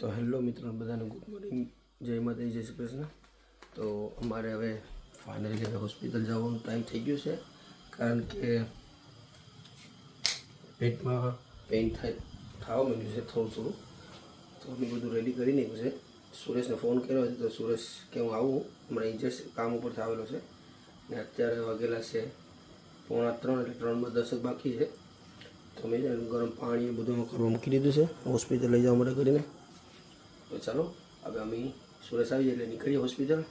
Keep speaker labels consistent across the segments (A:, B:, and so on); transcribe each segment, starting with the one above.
A: તો હેલો મિત્રો બધાને ગુડ મોર્નિંગ. જય માતાજી, જય શ્રી કૃષ્ણ. તો અમારે હવે ફાઇનલી હવે હોસ્પિટલ જવાનો ટાઈમ થઈ ગયો છે. કારણ કે પેટમાં પેઇન થાય, થવા માંડ્યું છે થોડું થોડું. તો અમે બધું રેડી કરી નાખ્યું છે. સુરેશને ફોન કર્યો હતો તો સુરેશ કે હું આવું. હમણાં ઇન્જેક્શન કામ ઉપરથી આવેલો છે. ને અત્યારે વાગેલા છે પોણા ત્રણ એટલે ત્રણમાં જ બાકી છે. તો મેં ગરમ પાણી બધું કરવા મૂકી દીધું છે. હોસ્પિટલ લઈ જવા માટે કરીને. તો ચાલો હવે અમે સુરેશ આવી એટલે નીકળીએ હોસ્પિટલ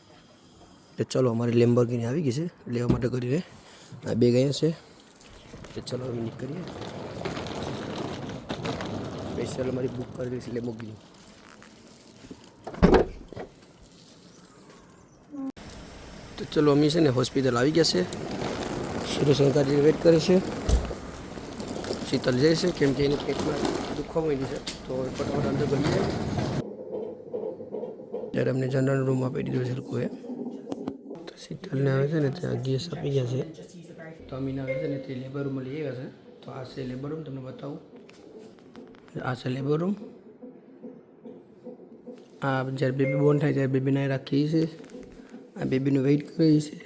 A: તો ચાલો, અમારી લેમ્બર્ગીની આવી ગઈ છે, લેવા માટે કરીને. આ બે ગયા છે. તો ચાલો અમે નીકળીએ. સ્પેશિયલ અમારી બુક કરેલી છે લેમ્બોગીની તો ચલો, અમે છે ને હોસ્પિટલ આવી ગયા છે. સુરેશ અંકાજી વેટ કરે છે. શીતલ જાય છે, કેમ કે એની પેટમાં દુખવા માંડી છે. તો ફટાફટ અંદર ગઈ જાય ત્યારે અમને જનરલ રૂમ આપી દીધો છે લોકોએ, તો શીતલને આવે છે ને ત્યાં ગેસ આપી ગયા છે. તો અમીને આવે છે ને તે લેબર રૂમમાં લઈ આવ્યા છે. તો આ છે લેબર રૂમ તમને બતાવું. આ છે લેબર રૂમ આ જ્યારે બેબી બોર્ન થાય ત્યારે બેબીને અહીં રાખી છે આ બેબીનું વેઇટ કરી છે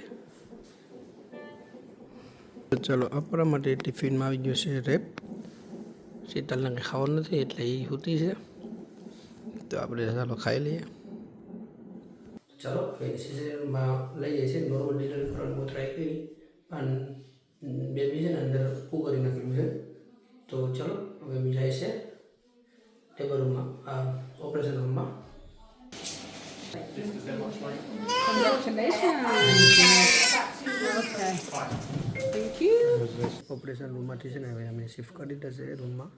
A: તો ચલો, આપણા માટે ટિફિનમાં આવી ગયો છે રેપ શીતલને કંઈ ખાવાનું નથી એટલે એ હોતી છે. તો આપણે ચાલો ખાઈ લઈએ. ચાલો સિઝનમાં લઈ જાય છે. નોર્મલ કરવાની બહુ ટ્રાય કરી અને બેબી છે ને અંદર પૂ કરી નાખેલું છે. તો ચલો હવે જાય છે ટેબલ રૂમમાં આ ઓપરેશન રૂમમાં ઓપરેશન રૂમમાંથી છે ને હવે અમે શિફ્ટ કરી દીધા છે રૂમમાં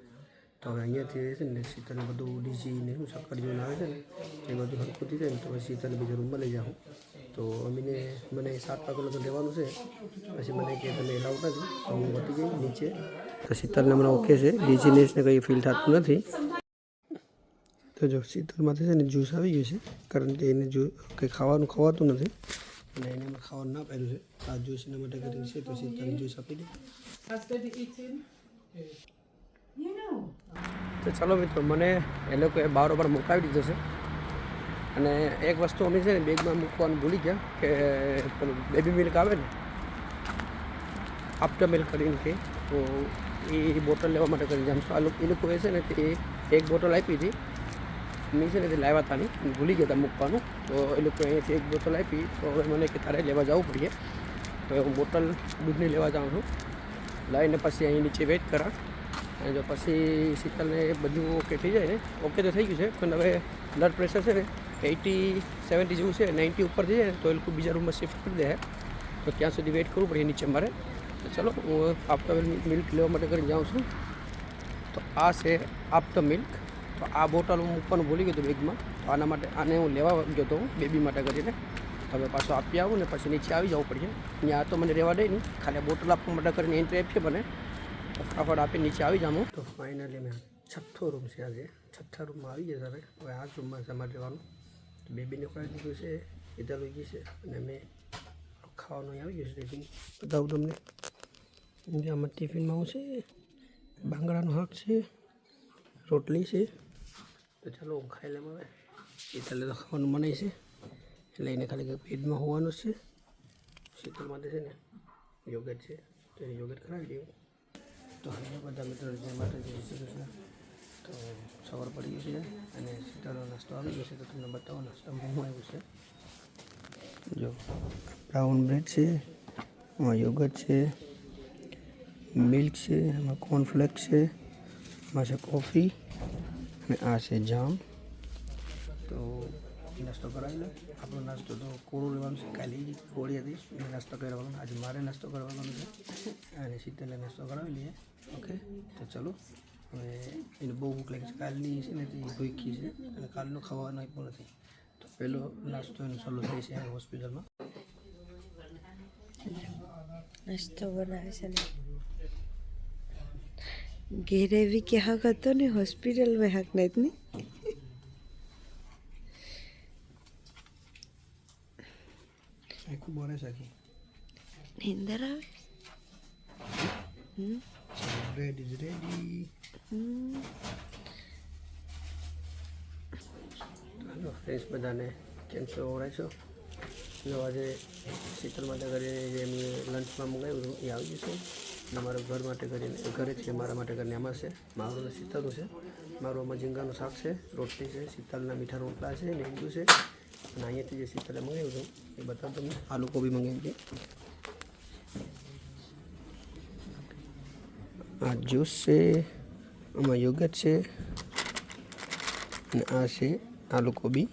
A: તો હવે અહીંયાથી છે ને શીતલ બધું ડીજી ને શું જેવું આવે છે ને, એ બધું હરખું થઈ જાય ને, તો પછી શીતલને બીજા રૂમમાં લઈ જાઉં. તો અમીને મને સાત વાગે લગન રહેવાનું છે. પછી મને કે તમે એલાઉ નથી, તો હું વટી જઈ નીચે. તો શીતલને હમણાં ઓકે છે. ડીજીનેસને કંઈ ફીલ થતું નથી. તો જો શીતલમાંથી છે ને જ્યુસ આવી ગયું છે, કારણ કે એને જ્યુ કંઈ ખાવાનું ખવાતું નથી. અને એને એમાં ખાવાનું ના પાડ્યું છે. આ જ્યુસ એના માટે કરીને છે, તો શીતલને જ્યુસ આપી દે? તો ચાલો મિત્રો, મને એ લોકોએ બારોબાર મુકાવી દીધો છે. અને એક વસ્તુ અમે છે ને બેગમાં મૂકવાનું ભૂલી ગયા કે પેલું બેબી મિલ્ક આવે ને આફ્ટર મિલ્ક કરીને કે, તો એ બોટલ લેવા માટે કરી જામ આ લોકો, એ લોકોએ છે ને તે એક બોટલ આપી હતી. મેં છે ને તે લાવ્યા હતા નહીં ભૂલી ગયા હતા મૂકવાનું. તો એ લોકોએ અહીંયાથી એક બોટલ આપી, તો હવે મને કે તારે લેવા જવું પડીએ તો હું બોટલ દૂધની લેવા જાઉં છું. લાવીને પછી અહીં નીચે વેઇટ કરા. જો પછી શીતલને બધું ઓકે થઈ જાય ને? ઓકે તો થઈ ગયું છે, પણ હવે બ્લડ પ્રેશર છે ને, એટી, સેવન્ટી જેવું છે, નાઇન્ટી ઉપર થઈ જાય ને, તો એ લોકો બીજા રૂમમાં શિફ્ટ કરી દે. તો ત્યાં સુધી વેઇટ કરવું પડે નીચે મારે. તો ચલો, હું આપતા મિલ્ક લેવા માટે કરીને જાઉં છું. તો આ છે આપતા મિલ્ક તો આ બોટલ હું મૂકવાનું ભૂલી ગયો હતો બેગમાં. તો આના માટે, આને હું લેવા ગયો હતો બેબી માટે કરીને હવે પાછો આપી આવું ને, પછી નીચે આવી જવું પડશે. ત્યાં તો મને રહેવા દે નહીં. ખાલી બોટલ આપવા માટે કરીને એન્ટ્રી આપીએ મને. ફટાફટ આપી નીચે આવી જામો તો ફાઇનલી મેં છઠ્ઠો રૂમ છે આજે. છઠ્ઠા રૂમમાં આવી ગયા હવે હવે આ જ રૂમમાં જમા રહેવાનું. તો બેબીને ખોરાક દીધું છે ઈધર લઈ ગઈ છે અને મેં ખાવાનું આવી ગયું છે ટિફિન બતાવું તમને. જે આમાં ટિફિનમાં હું છે, બાંગડાનું શાક છે, રોટલી છે. તો ચાલો હું ખાઈ લેમ હવે. શીતલે તો ખાવાનું મનાય છે. એટલે એને ખાલી પેટમાં હોવાનું છે. શીતલ માટે છે ને યોગેટ છે. તો એ યોગેટ ખરાવી દેવું તો બધા મિત્રો જય શ્રી કૃષ્ણ તો સવાર પડી ગઈ છે અને શીતળનો નાસ્તો આવી ગયો છે, તો તમને બતાવો નાસ્તામાં હું આવ્યું છે. જો, બ્રાઉન બ્રેડ છે એમાં યોગટ છે, મિલ્ક છે એમાં કોર્નફ્લેક્સ છે એમાં છે કોફી અને આ છે જામ. તો નાસ્તો કરાવી લો. આપણો નાસ્તો તો કોળો લેવાનો છે, કાલે કોળી હતી નાસ્તો કરવાનો આજે મારે નાસ્તો કરવાનો છે અને સીતેલે નાસ્તો કરાવી લઈએ. ઓકે તો ચલો. હવે એને બહુ ભૂખ લાગી છે. કાલની છે ને તે ભૂખી છે અને કાલનું ખાવાનું આપ્યું નથી. તો પહેલો નાસ્તો એનો સલો થાય છે હોસ્પિટલમાં.
B: નાસ્તો બનાવે છે ને. ઘેરે એવી કે હક હતો ને હોસ્પિટલમાં હક નહીં ને.
A: આખું બને શકી
B: નીંદર આવે?
A: Bread is ready.
B: Hmm.
A: Friends બધાને કેમ છો? ઓળખાય છો? જો આજે શીતલ માટે કરીને જે એમને લંચમાં મંગાવ્યું હતું, એ આવી જશે. અને મારા ઘર માટે કરીને ઘરેથી મારા માટે કરીને એમાં છે. મારું શીતલનું છે. મારું આમાં ઝીંગાનું શાક છે, રોટલી છે, શીતલના મીઠા રોટલા છે, ને છે. અને અહીંયાથી જે શીતલે મંગાવ્યું હતું, એ બતાવું તમને. આલુ કોબી મંગાવી છે આ જ્યુસ છે આમાં યોગટ છે અને આ છે આલુ કોબી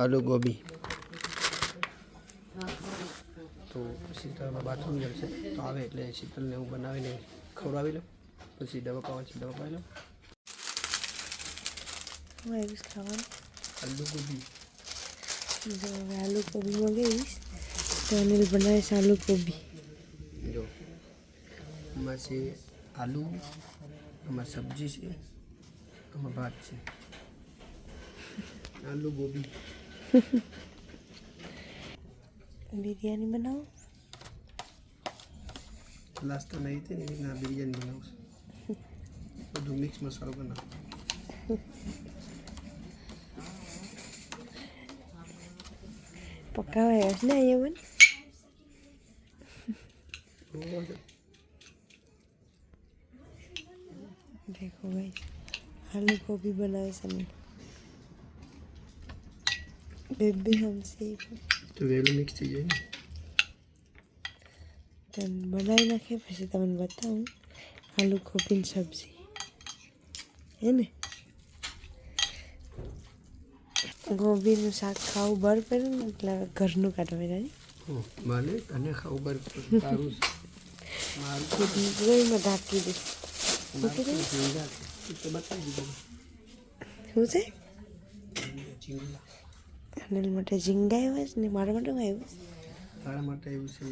A: આલુ ગોબી. તો શીતળમાં બાથરૂમ જશે તો આવે એટલે શીતળને હું બનાવીને ખવડાવી લઉં. પછી દવા પાવા છે દવા પાવી લઉં. આલુ
B: કોબી આલુ કોબી મંગાવીશ. તો અનિલ બનાવીશ આલુ કોબી
A: જો. આમાં છે આલુ આમાં સબ્જી છે આમાં ભાત છે. આલુ ગોબી.
B: બિરયાની બનાવો?
A: લાસ્ટ તો નહીં હતી ને એવી રીતના બિરયાની બનાવું બધું મિક્સ મસાલો બનાવો.
B: પકાવાય જ ને અહીંયા બન देखो भाई आलू गोभी बनावे सनी बेबी हमसे
A: તો વહેલું મિક્સ થઈ જાય ને
B: તન બનાવી નાખે પછી તમને બતાવું આલુ ગોભીની સબ્જી હે ને ગોભીનું શાક ખાવું બહાર પડે ને એટલે હવે ઘરનું કાઢવા જાય
A: હમ, મને તને ખાવું બર તારું છે. મારું તો
B: રોઈમાં ઢાંકી દે
A: મારું
B: શું છે અનિલ માટે ઝીંગા આવ્યા છે ને મારા માટે આવ્યું છે?
A: તારા માટે આવ્યું છે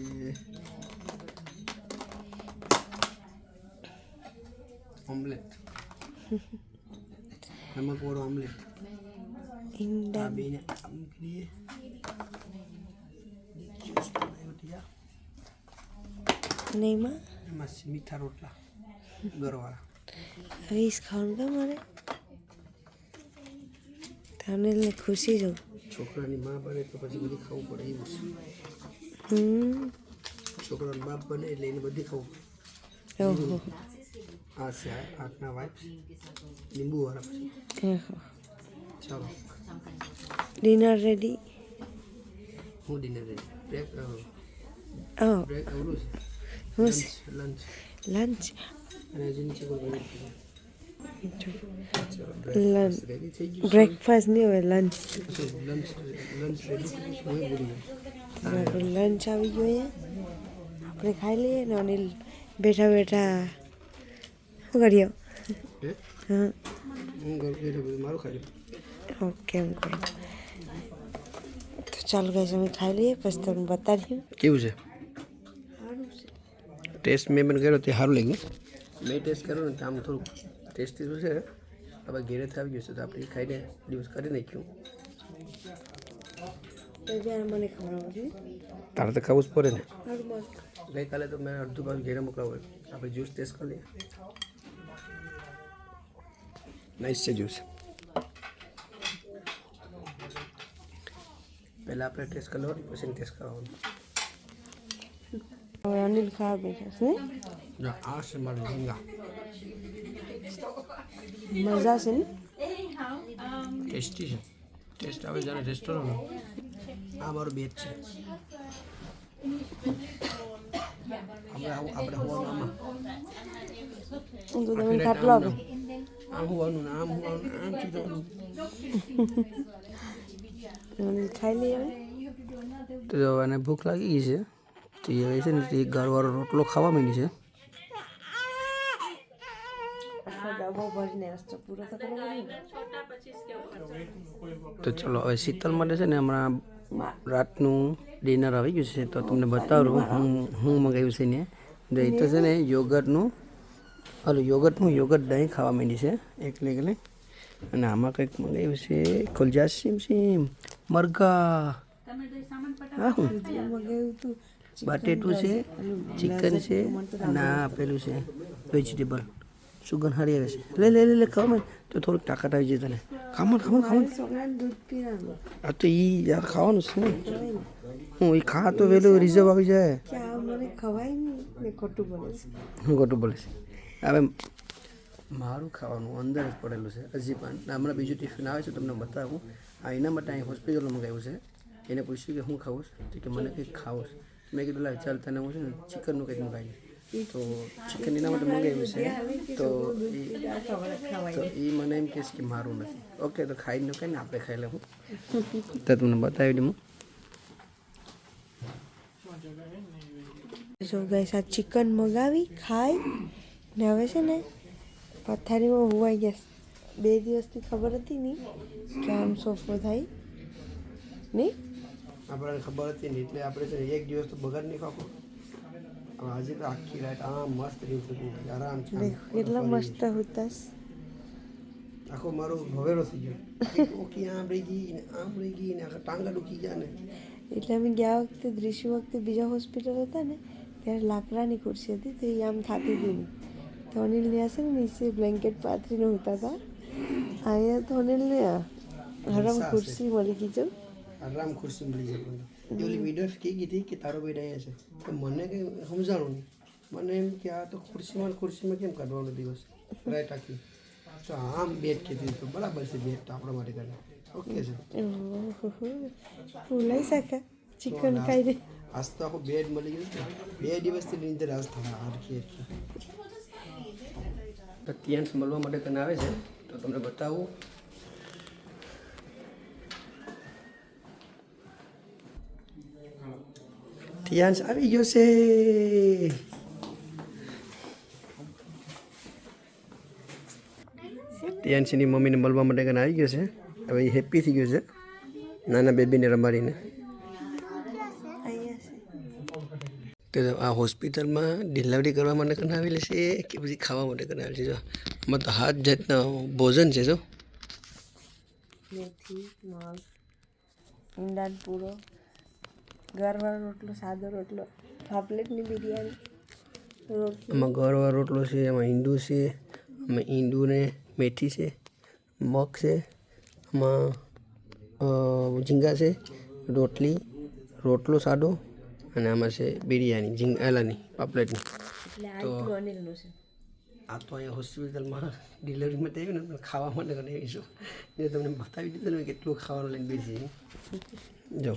A: ઓમલેટ નમકવાળો ઓમલેટ
B: ઈંડા
A: બેને આમ કરીએ જ્યુસ બનાવ્યો ત્યાં.
B: ને એમાં
A: એમાં મીઠા રોટલા ગરવાળા
B: હવીશ ખાવાનું કે મારે તમને એટલે ખુશી જવું
A: છોકરાની માં બને તો પછી બધી ખાવું પડે એવું છે.
B: હમ.
A: છોકરાનો બાપ બને એટલે એને બધી ખાવું પડે.
B: ઓહો.
A: આ છે આટના વાઇફ લીંબુવાળા પછી. ચાલો.
B: ડિનર રેડી
A: હું ડિનર રેડી
B: બ્રેક
A: બ્રેક ઓલું છે? લંચ લંચ અને હજી નીચે બ્રેકફાસ્ટ
B: નહીં હવે લંચ
A: લંચ
B: આવી ગયો અહીંયા. આપણે ખાઈ લઈએ ને અનિલ બેઠા બેઠા. શું કરીએ
A: હા? મારું ખાઈ
B: ઓકે એમ કરો. તો ચાલો ગાઈસ અમે ખાઈ લઈએ. પછી તમને બતાવીએ.
A: કેવું છે? ટેસ્ટ મેં પણ કર્યો તે સારું લાગ્યું. મેં ટેસ્ટ કર્યો ને આમ થોડુંક ટેસ્ટી તો છે. હવે ઘેરેથી આવી ગયું છે તો આપણે ખાઈને દિવસ કરી નાખ્યું. તારે તો ખાવું જ પડે ને. ગઈકાલે તો મેં અડધું ભાવ ઘેરે મોકલાવું આપણે જ્યુસ ટેસ્ટ કરી નાઈસ છે જ્યુસ પહેલાં આપણે ટેસ્ટ કરી લેવાની પછી ટેસ્ટ કરવાનું.
B: અનિલ ખાવા બેઠા છે ને
A: જો આ છે મારું ઝીંગા
B: મજા છે ને
A: ટેસ્ટી છે ટેસ્ટ આવે જ્યારે રેસ્ટોરન્ટ આ મારો બેટ છે આપણે આવું આપણે હોવાનું આમાં
B: તો તમે ખાટલો આપે
A: આમ હોવાનું આમ હોવાનું આમ જવાનું
B: અનિલ ખાઈ લઈએ હવે
A: તો એને ભૂખ લાગી ગઈ છે તો એ છે ને તે ગાળવાળો રોટલો ખાવા માંડી છે
B: ડબ્બો ભરીને રસ્તો પૂરો તો
A: ચલો હવે શીતલ માટે છે ને હમણાં રાતનું ડિનર આવી ગયું છે તો તમને બતાવું હું. હું મંગાવ્યું છે ને. એ તો છે ને યોગર્ટનું હલો યોગર્ટનું યોગર્ટ દહીં ખાવા માંડી છે એકલે એકલે અને આમાં કંઈક મંગાવ્યું છે ખુલજા સીમ સીમ મરઘા. હા હું બટેટું છે ચિકન છે અને આ પેલું છે વેજીટેબલ સુગંધ હારી આવે છે લે લે લે લે ખાવા તો થોડીક તાકાત આવી જાય તને ખામણ ખામણ ખામણ
B: દૂધ પીવાનું
A: આ તો એ યાર ખાવાનું છે ને હું એ ખા તો વહેલું રિઝર્વ આવી જાય
B: મને ખવાય નહીં બોલે છે
A: હવે મારું ખાવાનું અંદર જ પડેલું છે હજી પણ હમણાં બીજું ટિફિન આવે છે તમને બતાવું આ એના માટે અહીં હોસ્પિટલમાં મંગાવ્યું છે એને પૂછ્યું કે હું ખાવું છું તો કે મને કંઈક ખાવું છે મેં કીધું લાવ ચાલ તને હું છે ને ચિકનનું કંઈક મંગાવી તો ચિકન એના માટે મંગાવ્યું છે. તો એ તો મને એમ કહેશ કે મારું નથી. ઓકે તો ખાઈને કંઈ ને આપણે ખાઈ લેવું તો તમને બતાવી દઉં
B: જો ગાઈસ આ ચિકન મગાવી ખાઈ. ને હવે છે ને પથારીમાં હોવાઈ ગયા. બે દિવસથી ખબર હતી નહીં કે આમ સોફો થાય. નહીં?
A: આપણને ખબર હતી નહીં એટલે આપણે છે ને એક દિવસ તો બગાડ નહીં ખાખો હવે આજે તો આખી રાત આમ મસ્ત રીતે આરામથી
B: આરામ કેટલા મસ્ત હોતાસ
A: આખો મારો ભવેરો થઈ ગયો. ઓકી આમ રહી ગઈ ને આમ રહી ગઈ ને આખા ટાંગા દુખી ગયા ને.
B: એટલે અમે ગયા વખતે દ્રશ્ય વખતે બીજા હોસ્પિટલ હતા ને ત્યારે લાકડાની ખુરશી હતી તો એ આમ થતી હતી. નહીં તો અનિલને હશે ને નીચે બ્લેન્કેટ પાથરીને હોતા હતા અહીંયા તો અનિલને આ હરામ ખુરશી મળી ગઈ જો.
A: હરામ ખુરશી મળી એ ઓલી વીડિયો ગઈ હતી કે તારો ભાઈ અહીંયા છે તો મને કંઈ સમજાણું નહીં. મને એમ કે આ તો ખુરશીમાં ખુરશીમાં કેમ કાઢવાનો દિવસ? રાઈટ આખી. તો આમ બેડ કીધી તો બરાબર છે તો આપણા માટે કરે. ઓકે છે.
B: ભૂલાઈ શકે? ચિકન ખાઈ દે.
A: આજ તો આખો બેડ મળી ગયું બે દિવસથી નીંદર આજ થવા હરખી હરખી તો ત્યાં મળવા માટે તને આવે છે. તો તમને બતાવું. ત્યાં આવી ગયો છે ત્યાંસીની મમ્મીને મળવા માટે કને આવી ગયો છે હવે એ હેપી થઈ ગયો છે નાના બેબીને રમાડીને તો આ હોસ્પિટલમાં ડિલિવરી કરવા માટે કને આવેલી છે કે પછી ખાવા માટે કને આવેલી છે જો આમાં તો હાથ જાતના ભોજન છે જો
B: મેથી મગ પૂરો ગરવાળો રોટલો સાદો રોટલો પાપલેટની બિરયાની
A: આમાં ગરવા રોટલો છે એમાં ઈંડું છે આમાં ઈંડું ને મેથી છે મગ છે આમાં ઝીંગા છે રોટલી રોટલો સાદો અને આમાં છે બિરયાની ઝીંગ એલાની પાપલેટની.
B: તો આ
A: તો અહીંયા હોસ્પિટલમાં ડિલિવરીમાં આવ્યું ને પણ ખાવા માટે કરીને આવીશું. જે તમને બતાવી દીધું ને કેટલું ખાવાનું લઈને બેસી. જો.